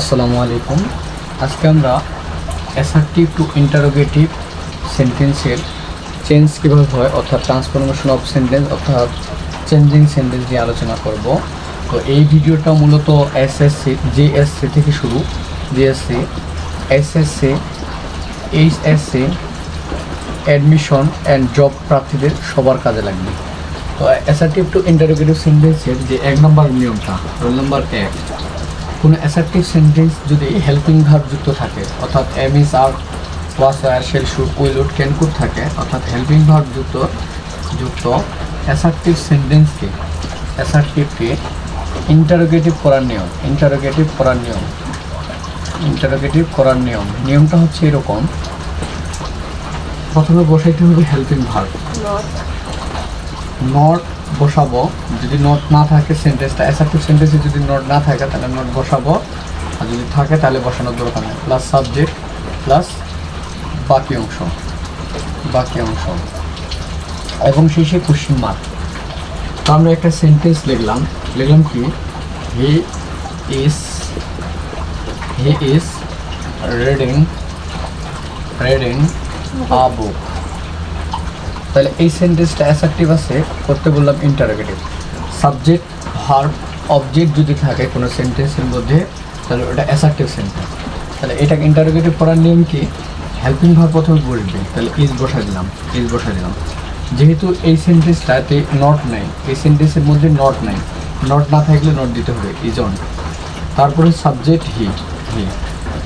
আসসালামু আলাইকুম আজকে আমরা অ্যাসার্টিভ টু ইন্টারোগেটিভ সেন্টেন্সের চেঞ্জ কীভাবে হয়, অর্থাৎ ট্রান্সফরমেশন অফ সেন্টেন্স অর্থাৎ চেঞ্জিং সেন্টেন্স নিয়ে আলোচনা করব। তো এই ভিডিওটা মূলত এসএসসি জেএসসি থেকে শুরু। GSC SSC HSC admission and job প্রার্থীদের সবার কাজে লাগবে। তো অ্যাসার্টিভ টু ইন্টারোগেটিভ সেন্টেন্সের যে এক নম্বর নিয়মটা, রোল নম্বর এক কোনো অ্যাসার্টিভ সেন্টেন্স যদি হেল্পিং ভার্ব যুক্ত থাকে অর্থাৎ am is are was R shall should will would can could থাকে অর্থাৎ হেল্পিং ভার্ব যুক্ত যুক্ত অ্যাসার্টিভ সেন্টেন্সকে অ্যাসার্টিভকে ইন্টারোগেটিভ করার নিয়ম ইন্টারোগেটিভ করার নিয়ম ইন্টারোগেটিভ করার নিয়ম নিয়মটা হচ্ছে এরকম। প্রথমে বসাইতে হবে হেল্পিং ভার্ব নট বসাবো। যদি নোট না থাকে সেন্টেন্সটা অ্যাসার্টিভ সেন্টেন্সে যদি নোট না থাকে, তাহলে নোট বসাবো। আর যদি থাকে, তাহলে বসানোর দরকার নেই। প্লাস সাবজেক্ট প্লাস বাকি অংশ। বাকি অংশ। এবং শেষে কোশ্চিন মার্ক তো আমরা একটা সেন্টেন্স লিখলাম। লিখলাম কি? He is he is reading reading a book তাহলে এই সেন্টেন্সটা অ্যাসার্টিভ আছে, করতে বললাম ইন্টারোগেটিভ সাবজেক্ট ভার্ব অবজেক্ট যদি থাকে কোনো সেন্টেন্সের মধ্যে, তাহলে ওটা অ্যাসার্টিভ সেন্টেন্স তাহলে এটাকে ইন্টারোগেটিভ করার নিয়ম কি? হেল্পিং ভার্ব প্রথমে বলবে, তাহলে ইজ বসা দিলাম ইজ বসা দিলাম। যেহেতু এই সেন্টেন্সটাতে নট নাই, এই সেন্টেন্সের মধ্যে নট নাই নট না থাকলে নট দিতে হবে ইজ অন তারপরে সাবজেক্ট হি হি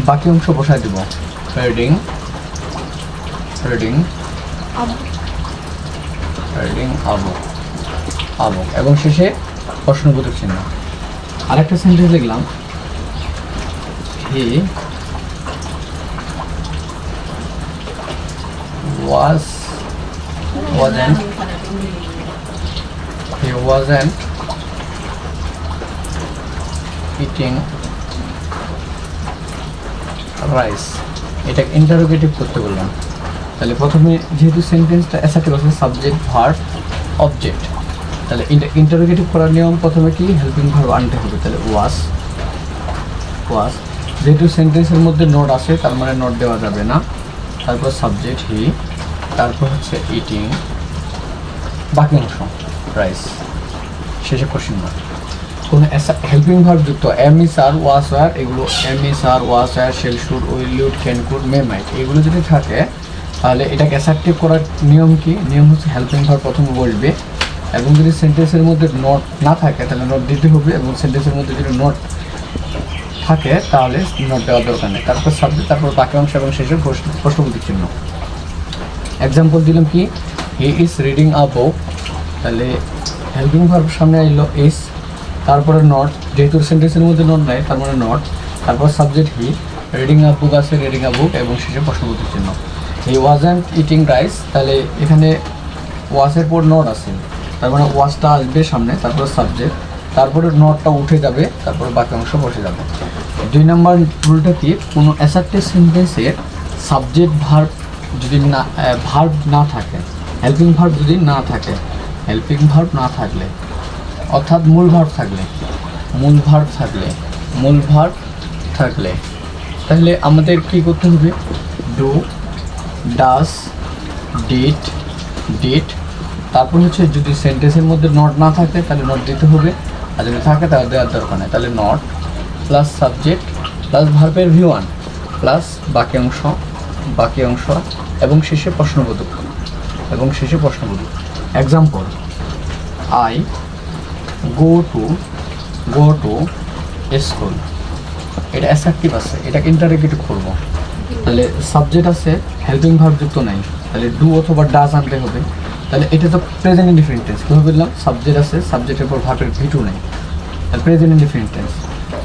বাকি অংশ বসায় দেব। Reading reading reading a book a book এবং শেষে প্রশ্নবোধক চিহ্ন। আরেকটা সেন্টেন্স লিখলাম। He was wasn't, he wasn't eating rice. এটা ইন্টারোগেটিভ করতে বললাম। তাহলে প্রথমে যেহেতু সেন্টেন্সটা অ্যাসার্টিভ আছে সাবজেক্ট ভার্ব অবজেক্ট তাহলে ইন্টারোগেটিভ করার নিয়ম প্রথমে কি? হেল্পিং ভার্ব আনতে হবে, তাহলে ওয়াস ওয়াস যেহেতু সেন্টেন্সের মধ্যে নোট আছে, তার মানে নোট দেওয়া যাবে না। তারপর সাবজেক্ট হি তারপর হচ্ছে ইটিং বাকি অংশ রাইস শেষে কোশ্চিন মার্ক কোনো হেল্পিং ভার্ব যুক্ত এম ইস আর ওয়াস আর এগুলো am is are was R shall should will would can could may might এগুলো যদি থাকে তাহলে এটাকে অ্যাসার্টিভ করার নিয়ম কি? নিয়ম হচ্ছে হেল্পিং ভার্ব প্রথমে বসবে এবং যদি সেন্টেন্সের মধ্যে নোট না থাকে, তাহলে নোট দিতে হবে। এবং সেন্টেন্সের মধ্যে যদি নোট থাকে, তাহলে নোট দেওয়ার দরকার নেই। তারপর সাবজেক্ট তারপর বাকি অংশ এবং শেষে প্রশ্ন প্রশ্নবোধক চিহ্ন এক্সাম্পল দিলাম কি? He is reading a book তাহলে হেল্পিং ভার্ব সামনে এলো ইস তারপরে নট যেহেতু সেন্টেন্সের মধ্যে নট নাই, তার মানে নট তারপর সাবজেক্ট হি রিডিং আ বুক আছে রিডিং আ বুক এবং শেষে প্রশ্নবোধক চিহ্ন হি ওয়াজেন্ট ইটিং রাইস তাহলে এখানে ওয়াসের পর নট আছে। তার মানে ওয়াসটা আসবে সামনে, তারপরে সাবজেক্ট তারপরে নটটা উঠে যাবে, তারপরে বাকি অংশ বসে যাবে। দুই নম্বর রুলটা কি? কোনো অ্যাসার্টিভ সেন্টেন্সের সাবজেক্ট ভার্ব যদি না ভার্ব না থাকে হেল্পিং ভার্ব যদি না থাকে হেল্পিং ভার্ব না থাকলে, অর্থাৎ মূল ভার্ব থাকলে, মূল ভার্ব থাকলে, মূল ভার্ব থাকলে, তাহলে আমাদের কি করতে হবে? ডু ডাস ডিট ডিট তারপর হচ্ছে যদি সেন্টেন্সের মধ্যে নট না থাকে, তাহলে নট দিতে হবে। আর যদি থাকে, তাহলে দেওয়ার দরকার নেই। তাহলে নট প্লাস সাবজেক্ট প্লাস ভার্বের ভি ওয়ান প্লাস বাকি অংশ বাকি অংশ এবং শেষে প্রশ্নবোধক। এবং শেষে প্রশ্নবোধক। Example I go to go to school এটা অ্যাসার্টিভ আছে। এটাকে ইন্টারোগেটিভ করব। তাহলে সাবজেক্ট আছে হেল্পিং ভার্ব যুক্ত নাই। তাহলে ডু অথবা ডাজ আনতে হবে। তাহলে এটা তো প্রেজেন্ট ইন্ডিফারেন্ট টেন্স কীভাবে বললাম সাবজেক্ট আছে সাবজেক্টের পর ভার্বের ভিটু নেই। প্রেজেন্ট ইন্ডিফারেন্ট টেন্স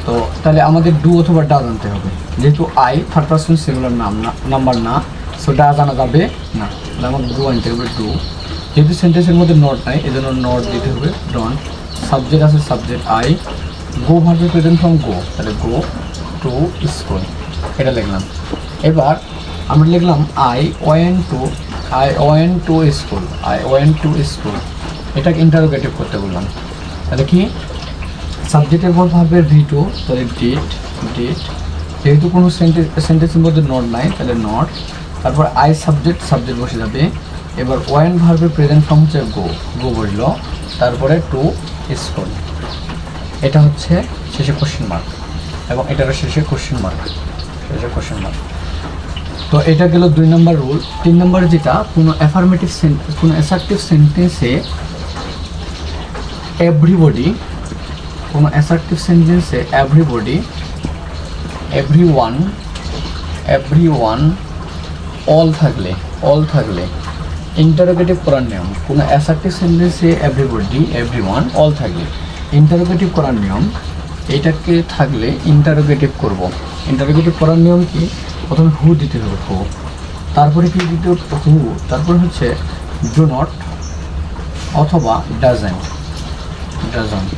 তো তাহলে আমাদের ডু অথবা ডাজ আনতে হবে। যেহেতু আই থার্ড পার্সন সিঙ্গুলার নাম না নাম্বার না সো ডাজ আনা যাবে না। তাহলে আমাদের ডু আনতে হবে ডু যেহেতু সেন্টেন্সের মধ্যে নট নাই এই জন্য নট দিতে হবে ডন সাবজেক্ট আছে সাবজেক্ট আই গো ভার্বে প্রেজেন্ট ফ্রম গো তাহলে গো টু স্কুল এটা লিখলাম। এবার আমরা লিখলাম I went to I went to school I went to school এটাকে ইন্টারোগেটিভ করতে বললাম। তাহলে কি? সাবজেক্টের পর ভার্বের ভি টু তাহলে ডিট ডিড যেহেতু কোনো সেন্টেন্স সেন্টেন্সের মধ্যে নট নাই, তাহলে নট তারপর আই সাবজেক্ট সাবজেক্ট বসে যাবে। এবার ওয়ান ভার্বের প্রেজেন্ট ফর্ম হচ্ছে গো গো বলল তারপরে টু স্কুল এটা হচ্ছে শেষে কোশ্চেন মার্ক এবং এটারও শেষে কোশ্চেন মার্ক শেষে কোশ্চেন তো এটা গেল দুই নম্বর রুল তিন নম্বর যেটা, কোনো অ্যাফার্মেটিভ সেন্টেন্স কোনো অ্যাসার্টিভ সেন্টেন্সে এভরিবডি কোনো অ্যাসার্টিভ সেন্টেন্সে everybody every one every one all থাকলে অল থাকলে ইন্টারোগেটিভ করার নিয়ম, কোনো অ্যাসার্টিভ সেন্টেন্সে এভরিবডি এভরি ওয়ান অল থাকলে ইন্টারোগেটিভ করার নিয়ম, এটাকে থাকলে ইন্টারোগেটিভ করব। ইন্টারোগেটিভ করার নিয়ম কি? প্রথমে হু দিতে হবে হু তারপরে কি দিতে হবে? হু তারপরে হচ্ছে ডু নট অথবা ডাজেন্ট ডাজন্ট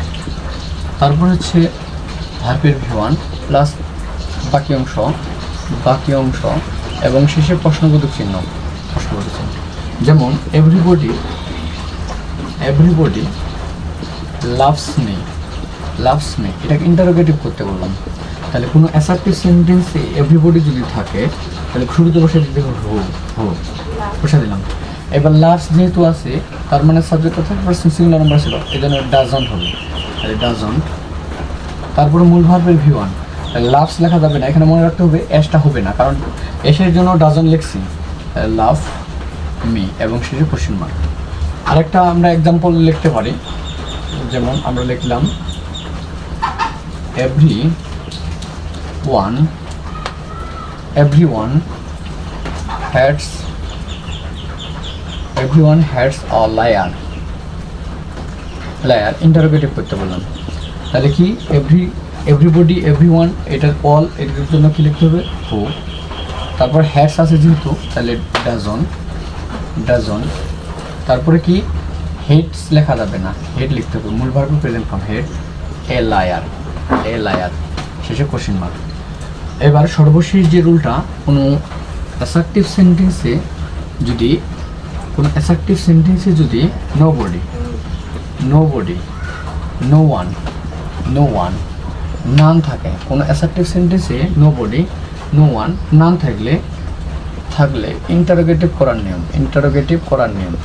তারপর হচ্ছে ভার্বের ভি ওয়ান প্লাস বাকি অংশ বাকি অংশ এবং শেষে প্রশ্নবোধক চিহ্ন প্রশ্নবোধক চিহ্ন। যেমন everybody everybody loves me loves me এটাকে ইন্টারোগেটিভ করতে বললাম। তাহলে কোনো অ্যাসার্টিভ সেন্টেন্সে এভরিবডি যদি থাকে, তাহলে শুরুতে বসে দিতে হো হো, বসে দিলাম। এবার লাভস যেহেতু আছে, তার মানে সাবজেক্ট অর্থাৎ সিঙ্গুলার নাম্বার ছিল, এই জন্য ডাজন্ট হবে। তাহলে ডাজন্ট তারপরে মূল ভার্বের ভি ওয়ান লাভস লেখা যাবে না, এখানে মনে রাখতে হবে এসটা হবে না, কারণ এসের জন্য ডাজন লিখছি। লাভ মি এবং শেষে কোশ্চেন মার্ক আরেকটা আমরা এক্সাম্পল লিখতে পারি, যেমন আমরা লিখলাম every one hates every one hates a liar liar interrogative করতে বললাম। তাহলে কি এভরি এভরিবডি এভরি ওয়ান এটার অল এটার জন্য কি লিখতে হবে? হু তারপর হ্যাডস আছে যেহেতু, তাহলে ডাজন ডাজন তারপরে কি? হেডস লেখা যাবে না। হেড লিখতে হবে। মূল verb present form hate a liar a liar শেষে কোশ্চেন মার্ক এবার সর্বশেষ যে রুলটা, কোনো অ্যাসার্টিভ সেন্টেন্সে যদি, কোনো অ্যাসার্টিভ সেন্টেন্সে যদি nobody nobody no one no one none থাকে, কোনো অ্যাসার্টিভ সেন্টেন্সে nobody no one none থাকলে থাকলে ইন্টারোগেটিভ করার নিয়ম ইন্টারোগেটিভ করার নিয়ম।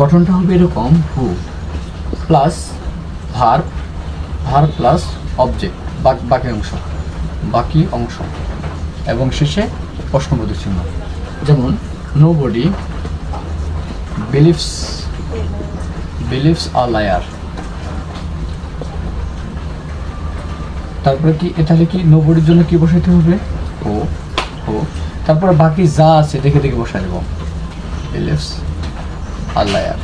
গঠনটা হবে এরকম who plus verb verb plus object বাকি অংশ বাকি অংশ এবং শেষে প্রশ্নবোধক চিহ্ন। যেমন nobody believes believes a liar তারপরে কি তাহলে কি নো বডির জন্য কি বসাইতে হবে? ও ও। তারপরে বাকি যা আছে দেখে দেখে বসাই দেবো। Believes a liar